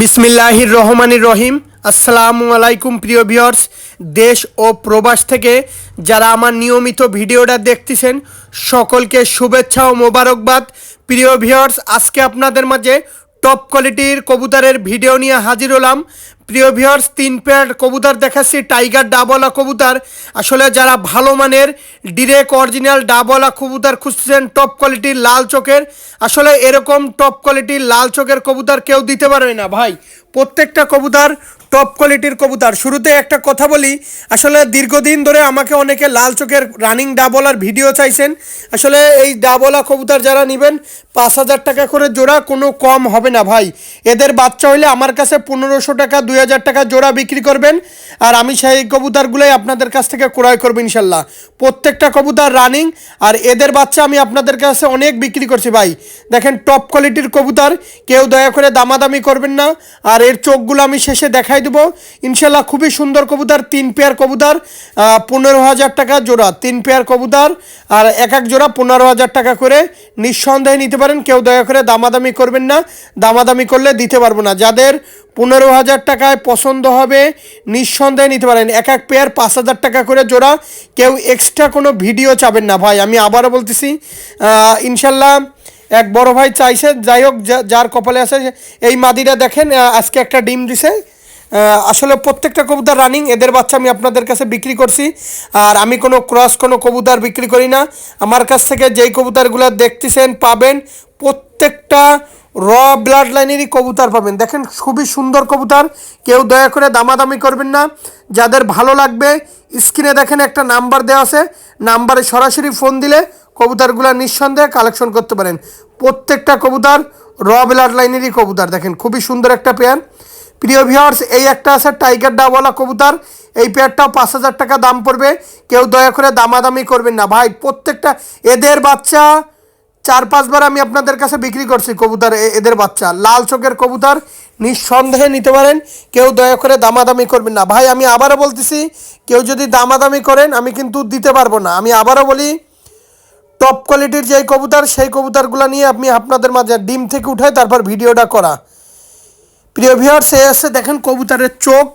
বিসমিল্লাহির রহমানির রহিম। আসসালামু আলাইকুম প্রিয় ভিউয়ার্স, দেশ ও প্রবাস থেকে যারা আমার নিয়মিত ভিডিওটা দেখতেছেন, সকলকে শুভেচ্ছা ও মোবারকবাদ। প্রিয় ভিউয়ার্স, আজকে আপনাদের মাঝে টপ কোয়ালিটির কবুতরের ভিডিও নিয়ে হাজির হলাম। প্রিয় ভিওর্স তিন পেয়ার কবুতর দেখাচ্ছি টাইগার ডাবলা কবুতর। আসলে যারা ভালো মানের ডিরেক অরিজিনাল ডাবলা কবুতর খুঁজছেন টপ কোয়ালিটির লাল চোখের। আসলে এরকম টপ কোয়ালিটির লাল চোখের কবুতর কেউ দিতে পারবে না, ভাই। প্রত্যেকটা কবুতর টপ কোয়ালিটির কবুতর। শুরুতে একটা কথা বলি, আসলে দীর্ঘদিন ধরে আমাকে অনেকে লাল চোখের রানিং ডাবলার ভিডিও চাইছেন। আসলে এই ডাবলা কবুতর যারা নেবেন, পাঁচ হাজার টাকা করে জোড়া, কোনো কম হবে না ভাই। এদের বাচ্চা হইলে আমার কাছে পনেরোশো টাকা, দুই হাজার টাকা জোড়া বিক্রি করবেন। আর আমি সেই কবুতরগুলোই আপনাদের কাছ থেকে ক্রয় করব ইনশাল্লাহ। প্রত্যেকটা কবুতর রানিং আর এদের বাচ্চা আমি আপনাদের কাছে অনেক বিক্রি করছি ভাই। দেখেন টপ কোয়ালিটির কবুতর, কেউ দয়া করে দামাদামি করবেন না। আর এর চোখগুলো আমি শেষে দেখাই দেবো। ইনশাল্লাহ খুবই সুন্দর কবুতর, তিন পেয়ার কবুতর পনেরো হাজার টাকা জোড়া, তিন পেয়ার কবুতর, আর এক এক জোড়া পনেরো হাজার টাকা করে। নিঃসন্দেহে নিতে পারেন, কেউ দয়া করে দামাদামি করবেন না, দামাদামি করলে দিতে পারব না। যাদের পনেরো হাজার টাকায় পছন্দ হবে, নিঃসন্দেহে নিতে পারেন। এক এক পেয়ার পাঁচ হাজার টাকা করে জোড়া, কেউ এক্সট্রা কোনো ভিডিও চাবেন না ভাই। আমি আবারও বলতেছি ইনশাল্লাহ এক বড় ভাই চাইছে, যাই হোক যার কপালে আছে, এই মাদিটা দেখেন আজকে একটা ডিম দিছে আসলে প্রত্যেকটা কবুতর রানিং এদের বাচ্চা আমি আপনাদের কাছে বিক্রি করছি। আর আমি কোনো ক্রস কোনো কবুতর বিক্রি করি না। আমার কাছ থেকে যেই কবুতরগুলো দেখতেছেন, পাবেন, প্রত্যেকটা র ব্লাড লাইনেরই কবুতর পাবেন। দেখেন, খুবই সুন্দর কবুতর। কেউ দয়া করে দামাদামি করবেন না। যাদের ভালো লাগবে, স্ক্রিনে দেখেন একটা নাম্বার দেওয়া আছে। নাম্বারে সরাসরি ফোন দিলে কবুতরগুলো নিঃসন্দেহে কালেকশন করতে পারেন। প্রত্যেকটা কবুতর র ব্লাড লাইনেরই কবুতর। দেখেন, খুবই সুন্দর একটা পেয়ার প্রিয় ভিউয়ার্স, এই একটা আছে টাইগার ডাবওয়ালা কবুতর। এই পেয়ারটাও পাঁচ হাজার টাকা দাম পড়বে। কেউ দয়া করে দামাদামি করবেন না। ভাই, প্রত্যেকটা এদের বাচ্চা চার, পাঁচবার আমি আপনাদের কাছে বিক্রি করছি কবুতর এদের বাচ্চা। লাল চোখের কবুতর, নিঃসন্দেহে নিতে পারেন। কেউ দয়া করে দামাদামি করবেন না। ভাই, আমি আবারও বলতেছি, কেউ যদি দামাদামি করেন, আমি কিন্তু দিতে পারব না। আমি আবারও বলি টপ কোয়ালিটির যেই কবুতর, সেই কবুতরগুলো নিয়ে আপনি আপনাদের মাঝে ডিম থেকে উঠায় তারপর ভিডিওটা করা। প্রিয় ভিউয়ার্স এ আছে দেখেন কবুতরের চোখ।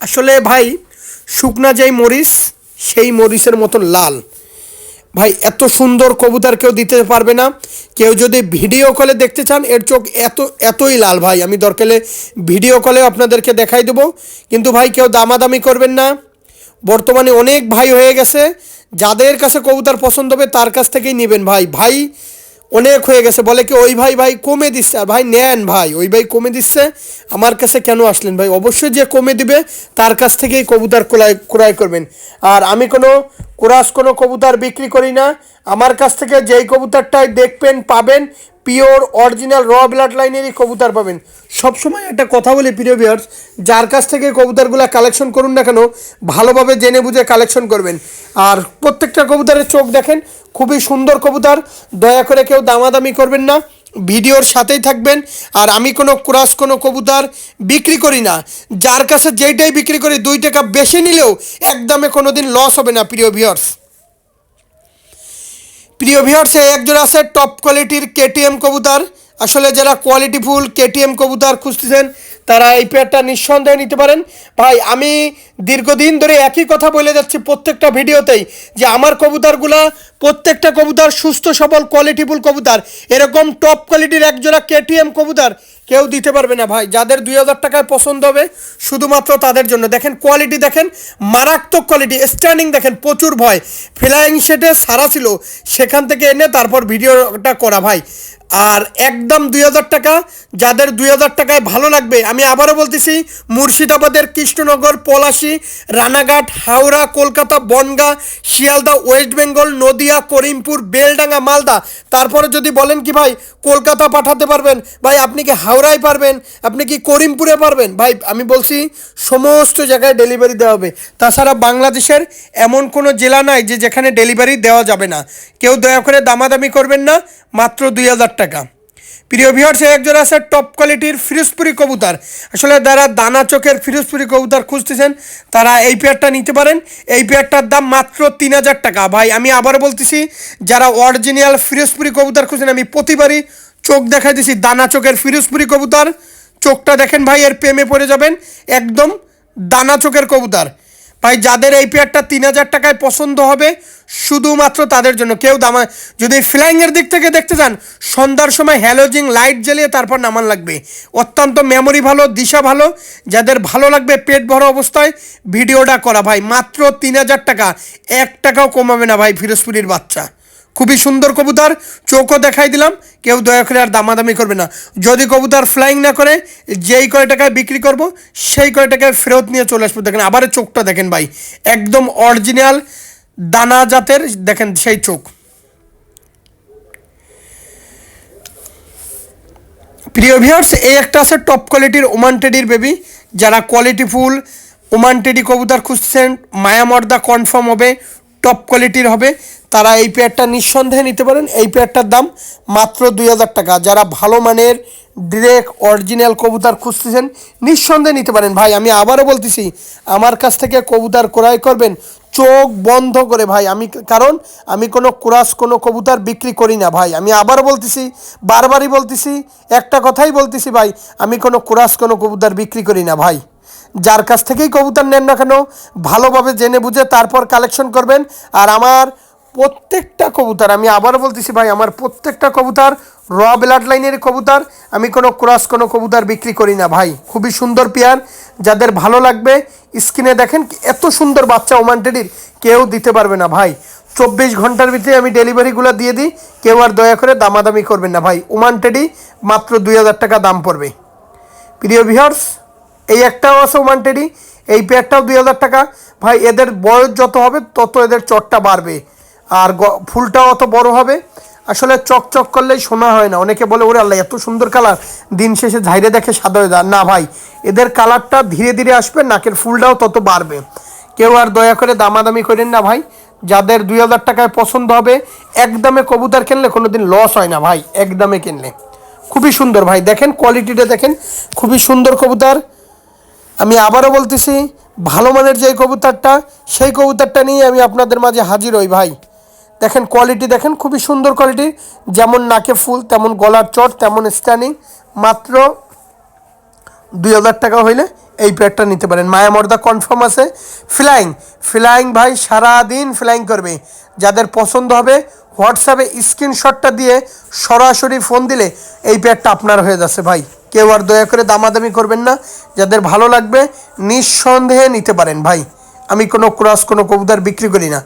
আসলে ভাই, শুকনা যেই মরিচ, সেই মরিচের মতন লাল। ভাই, এত সুন্দর কবুতর কেউ দিতে পারবে না। কেউ যদি ভিডিও কলে দেখতে চান, এর চোখ এত, এতই লাল ভাই। আমি দরকারে ভিডিও কলে আপনাদেরকে দেখাই দেবো। কিন্তু ভাই, কেউ দামাদামি করবেন না। বর্তমানে অনেক ভাই হয়ে গেছে। যাদের কাছে কবুতর পছন্দ হবে, তার কাছ থেকেই নেবেন ভাই। ভাই অনেক হয়ে গেছে। বলে কি, ওই ভাই ভাই কমে দিচ্ছে। আর ভাই, নেন ভাই, ওই ভাই কমে দিচ্ছে। আমার কাছে কেন আসলেন ভাই? অবশ্যই যে কমে দিবে, তার কাছ থেকেই কবুতর ক্রয় ক্রয় করবেন। আর আমি কোনো কোরাস কোনো কবুতর বিক্রি করি না। আমার কাছ থেকে যেই কবুতরটাই দেখবেন, পাবেন পিওর অরিজিনাল র ব্লাড লাইনেরই কবুতর পাবেন। সবসময় একটা কথা বলি প্রিয় ভিউয়ার্স যার কাছ থেকে কবুতরগুলো কালেকশন করুন না কেন, ভালোভাবে জেনে বুঝে কালেকশন করবেন। আর প্রত্যেকটা কবুতরের চোখ দেখেন, খুবই সুন্দর কবুতর, দয়া করে কেউ দামাদামি করবেন না, ভিডিওর সাথেই থাকবেন, আর আমি কোনো ক্রাস কোনো কবুতর বিক্রি করি না। যার কাছে যেইটাই বিক্রি করি দুই টাকা বেশি নিলেও একদমে কোনো দিন লস হবে না, প্রিয় ভিউয়ার্স প্রিয় এই একজন আছে টপ কোয়ালিটির কেটিএম কবুতর। আসলে যারা কোয়ালিটিফুল কেটিএম কবুতর খুঁজতেছেন, তারা এই পেয়ারটা নিঃসন্দেহে নিতে পারেন। ভাই, আমি দীর্ঘদিন ধরে একই কথা বলে যাচ্ছি প্রত্যেকটা ভিডিওতেই যে আমার কবুতরগুলা প্রত্যেকটা কবুতর সুস্থ, সবল কোয়ালিটিফুল কবুতর। এরকম টপ কোয়ালিটির একজোড়া কেটিএম কবুতর কেউ দিতে পারবে না ভাই। যাদের দুই হাজার টাকায় পছন্দ হবে, শুধুমাত্র তাদের জন্য। দেখেন কোয়ালিটি দেখেন, মারাত্মক কোয়ালিটি স্ট্যান্ডিং দেখেন, প্রচুর ভয়। ফ্লাইং সেটে সারা ছিল, সেখান থেকে এনে তারপর ভিডিওটা করা ভাই। আর একদম দুই হাজার টাকা, যাদের দুই হাজার টাকায় ভালো লাগবে, আমি আবারও বলতেছি, মুর্শিদাবাদের কৃষ্ণনগর, পলাশি, রানাঘাট, হাওড়া, কলকাতা, বনগাঁ, শিয়ালদা, ওয়েস্ট বেঙ্গল, নদিয়া করিমপুর, বেলডাঙ্গা, মালদা। তারপরে যদি বলেন কি ভাই, কলকাতা পাঠাতে পারবেন, ভাই আপনি কি হাওড়ায় পারবেন, আপনি কি করিমপুরে পারবেন? ভাই আমি বলছি সমস্ত জায়গায় ডেলিভারি দেওয়া হবে। তাছাড়া বাংলাদেশের এমন কোনো জেলা নাই যে যেখানে ডেলিভারি দেওয়া যাবে না। কেউ দয়া করে দামাদামি করবেন না, মাত্র দুই হাজার টাকা। প্রিয় ভিউয়ার্স একজন আছে টপ কোয়ালিটির ফিরোজপুরি কবুতর। আসলে যারা দানা চোখের ফিরোজপুরি কবুতর খুঁজতেছেন, তারা এই পেয়ারটা নিতে পারেন। এই পেয়ারটার দাম মাত্র তিন হাজার টাকা। ভাই, আমি আবার বলতেছি, যারা অরিজিনাল ফিরোজপুরি কবুতর খুঁজছেন আমি প্রতিবারই চোখ দেখাই দিছি দানা চোখের ফিরোজপুরি কবুতর। চোখটা দেখেন ভাই, এর প্রেমে পড়ে যাবেন। একদম দানা চোখের কবুতর। ভাই, যাদের এই পেয়ারটা তিন হাজার টাকায় পছন্দ হবে, শুধুমাত্র তাদের জন্য। কেউ দামা, যদি ফ্লাইংয়ের দিক থেকে দেখতে চান, সন্ধ্যার সময় হ্যালোজিং লাইট জ্বালিয়ে তারপর নামান লাগবে। অত্যন্ত মেমোরি ভালো, দিশা ভালো, যাদের ভালো লাগবে পেট ভরা অবস্থায়, ভিডিওটা করা ভাই, মাত্র তিন হাজার টাকা। এক টাকাও কমাবে না ভাই ফিরোজপুরির বাচ্চা। খুবই সুন্দর কবুতর, চোখও দেখাই দিলাম, কেউ দয়া করে আর দামাদামি করবে না। যদি কবুতর ফ্লাইং না করে, যেই কয় টাকায় বিক্রি করব, সেই কয় টাকায় ফেরত নিয়ে চলে আসব। দেখেন আবার চোখটা দেখেন ভাই, একদম অরিজিনাল দানা জাতের, দেখেন সেই চোখ। প্রিয় ভিউয়ার্স এই একটা আছে টপ কোয়ালিটির ওমান টেডির বেবি যারা কোয়ালিটি ফুল ওমান টেডি কবুতর খুঁজছেন, মায়ামর্দা কনফার্ম হবে টপ কোয়ালিটির হবে। তারা এই পেয়ারটা নিঃসন্দেহে নিতে পারেন। এই পেয়ারটার দাম মাত্র দুই হাজার টাকা। যারা ভালো মানের ডিরেক্ট অরিজিনাল কবুতর খুঁজতেছেন, নিঃসন্দেহে নিতে পারেন। ভাই, আমি আবারও বলতেছি, আমার কাছ থেকে কবুতর ক্রয় করবেন, চোখ বন্ধ করে ভাই। আমি কারণ, আমি কোনো ক্রাস কোনো কবুতর বিক্রি করি না ভাই। আমি আবার বলতেছি, বারবারই বলতেছি, একটা কথাই বলতেছি ভাই, আমি কোনো ক্রাস কোনো কবুতর বিক্রি করি না ভাই। যার কাছ থেকেই কবুতর নেন না কেন, ভালোভাবে জেনে বুঝে তারপর কালেকশন করবেন। আর আমার প্রত্যেকটা কবুতর, আমি আবার বলতেছি ভাই, আমার প্রত্যেকটা কবুতর র ব্লাড লাইনের কবুতর, আমি কোনো ক্রস কোনো কবুতর বিক্রি করি না ভাই। খুবই সুন্দর পেয়ার যাদের ভালো লাগবে স্ক্রিনে দেখেন এত সুন্দর বাচ্চা ওমান টেডির, কেউ দিতে পারবে না ভাই। চব্বিশ ঘণ্টার ভিতরে আমি ডেলিভারিগুলো দিয়ে দিই, কেউ আর দয়া করে দামাদামি করবেন না ভাই। ওমান টেডি মাত্র দুই হাজার টাকা দাম পড়বে। প্রিয় ভিউয়ার্স এই একটাও আছে ওমান টেডি, এই পেয়ারটাও দুই হাজার টাকা। ভাই, এদের বয়স যত হবে, তত এদের চটটা বাড়বে। আর ফুলটাও অত বড় হবে। আসলে চকচক করলেই শোনা হয় না। অনেকে বলে, ওরে আল্লাহ, এত সুন্দর কালার। দিন শেষে ঝাইরে দেখে সাদা হয়ে না ভাই, এদের কালারটা ধীরে ধীরে আসবে, নাকের ফুলটাও তত বাড়বে। কেউ আর দয়া করে দামাদামি করেন না ভাই। যাদের দুই হাজার টাকায় পছন্দ হবে একদমে কবুতর কিনলে কোনো দিন লস হয় না ভাই একদমে কিনলে। খুবই সুন্দর ভাই। দেখেন কোয়ালিটিটা দেখেন, খুবই সুন্দর কবুতর। আমি আবারও বলতেছি, ভালো মানের যে কবুতরটা, সেই কবুতরটা নিয়ে আমি আপনাদের মাঝে হাজির হই ভাই। দেখেন কোয়ালিটি দেখেন, খুবই সুন্দর কোয়ালিটি যেমন নাকে ফুল, তেমন গলার চট, তেমন স্ট্যানিং মাত্র দুই হাজার টাকা হইলে এই প্যাডটা নিতে পারেন। মায়ামর্দা কনফার্ম আছে। ফ্লাইং ফ্লাইং ভাই, সারাদিন ফ্লাইং করবে। যাদের পছন্দ হবে হোয়াটসঅ্যাপে স্ক্রিনশটটা দিয়ে সরাসরি ফোন দিলে এই প্যাডটা আপনার হয়ে যাচ্ছে ভাই। কেউ আর দয়া করে দামাদামি করবেন না। যাদের ভালো লাগবে, নিঃসন্দেহে নিতে পারেন ভাই। আমি কোনো ক্রস, কোনো কবুতর বিক্রি করি না।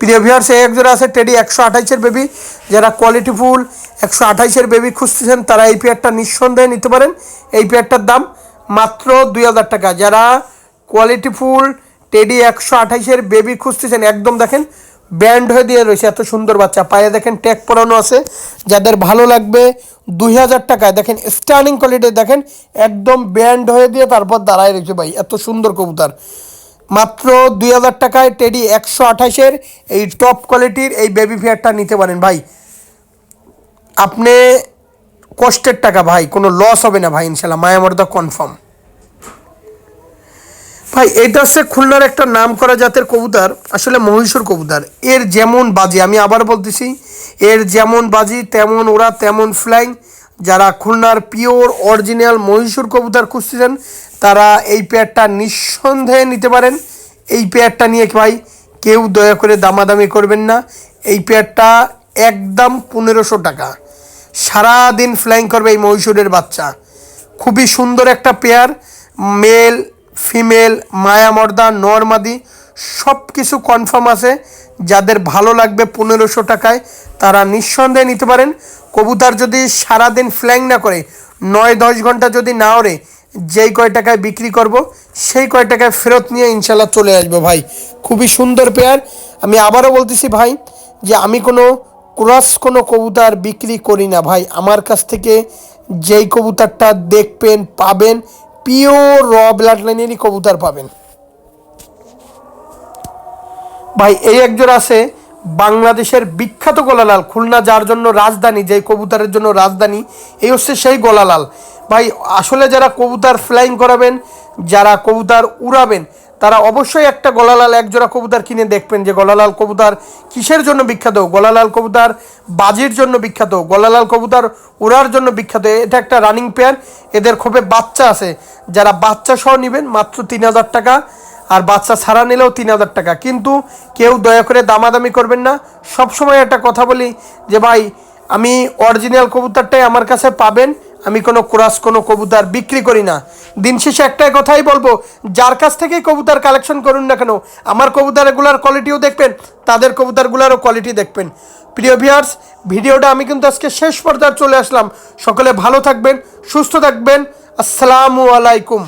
প্রিয় ভিউয়ার্স সে একজোড়া আছে টেডি একশো আঠাইশের বেবি যারা কোয়ালিটি ফুল একশো আঠাইশের বেবি খুঁজতেছেন, তারা এই পেয়ারটা নিঃসন্দেহে নিতে পারেন। এই পেয়ারটার দাম মাত্র দুই হাজার টাকা। যারা কোয়ালিটি ফুল টেডি একশো আঠাইশের বেবি খুঁজতেছেন, একদম দেখেন ব্যান্ড হয়ে দিয়ে রয়েছে, এত সুন্দর বাচ্চা। পায়ে দেখেন ট্যাগ পরানো আছে। যাদের ভালো লাগবে দুই হাজার টাকায়, দেখেন স্টার্নিং কোয়ালিটি দেখেন একদম ব্যান্ড হয়ে দিয়ে তারপর দাঁড়ায় রয়েছে ভাই, এত সুন্দর কবুতর। মাত্র দুই হাজার টাকায় টেডি একশো আঠাশের এই টপ কোয়ালিটির এই বেবি ফেয়ারটা নিতে পারেন ভাই। আপনি কষ্টের টাকা ভাই, কোনো লস হবে না ভাই ইনশাল্লাহ মায়ামর্দা কনফার্ম ভাই, এটা হচ্ছে খুলনার একটা নাম করা জাতের কবুতর, আসলে মহীশূর কবুতর। এর যেমন বাজি, আমি আবার বলতেছি, এর যেমন বাজি, তেমন ওরা তেমন ফ্লাইং যারা খুলনার পিওর অরিজিনাল মহীশূর কবুতর খুঁজতেছেন, তারা এই পেয়ারটা নিঃসন্দেহে নিতে পারেন। এই পেয়ারটা নিয়ে ভাই কেউ দয়া করে দামাদামি করবেন না। এই পেয়ারটা একদম পনেরোশো টাকা। সারাদিন ফ্লাইং করবে এই মহীশূরের বাচ্চা। খুবই সুন্দর একটা পেয়ার মেল ফিমেল মায়ামর্দা নর্মাদি সব কিছু কনফার্ম আছে। যাদের ভালো লাগবে পনেরোশো টাকায়, তারা নিঃসন্দেহে নিতে পারেন। কবুতর যদি সারাদিন ফ্ল্যাং না করে, নয় দশ ঘণ্টা যদি না ওরে যেই কয় টাকায় বিক্রি করব, সেই কয় টাকায় ফেরত নিয়ে ইনশাল্লাহ চলে আসব ভাই। খুবই সুন্দর পেয়ার আমি আবারও বলতেছি ভাই যে আমি কোনো ক্রস কোনো কবুতর বিক্রি করি না ভাই। আমার কাছ থেকে যেই কবুতরটা দেখবেন, পাবেন পিওর র ব্লাড লাইনেরই কবুতর পাবেন। ভাই, এই একজন আছে বাংলাদেশের বিখ্যাত গোলালাল, খুলনা যার জন্য রাজধানী, যেই কবুতরের জন্য রাজধানী, এই হচ্ছে সেই গোলালাল। ভাই, আসলে যারা কবুতর ফ্লাইং করাবেন, যারা কবুতর উড়াবেন, তারা অবশ্যই একটা গলালাল এক জোড়া কবুতর কিনে দেখবেন যে গলালাল কবুতর কিসের জন্য বিখ্যাত, গলালাল কবুতর বাজির জন্য বিখ্যাত, গলালাল কবুতর উড়ার জন্য বিখ্যাত। এটা একটা রানিং পেয়ার এদের খুবই বাচ্চা আছে। যারা বাচ্চা সহ নেবেন, মাত্র তিন হাজার টাকা। আর বাচ্চা ছাড়া নিলেও তিন হাজার টাকা। কিন্তু কেউ দয়া করে দামাদামি করবেন না। সবসময় একটা কথা বলি যে, ভাই, আমি অরিজিনাল কবুতরটাই আমার কাছে পাবেন। আমি কোনো ক্রাস, কোনো কবুতর বিক্রি করি না। দিন শেষে একটাই কথাই বলব, যার কাছ থেকেই কবুতর কালেকশন করুন না কেন, আমার কবুতরগুলোর কোয়ালিটিও দেখবেন, তাদের কবুতরগুলোরও কোয়ালিটি দেখবেন। প্রিয় ভিয়ার্স ভিডিওটা আমি কিন্তু আজকে শেষ পর্যায়ে চলে আসলাম। সকলে ভালো থাকবেন, সুস্থ থাকবেন। আসসালামু আলাইকুম।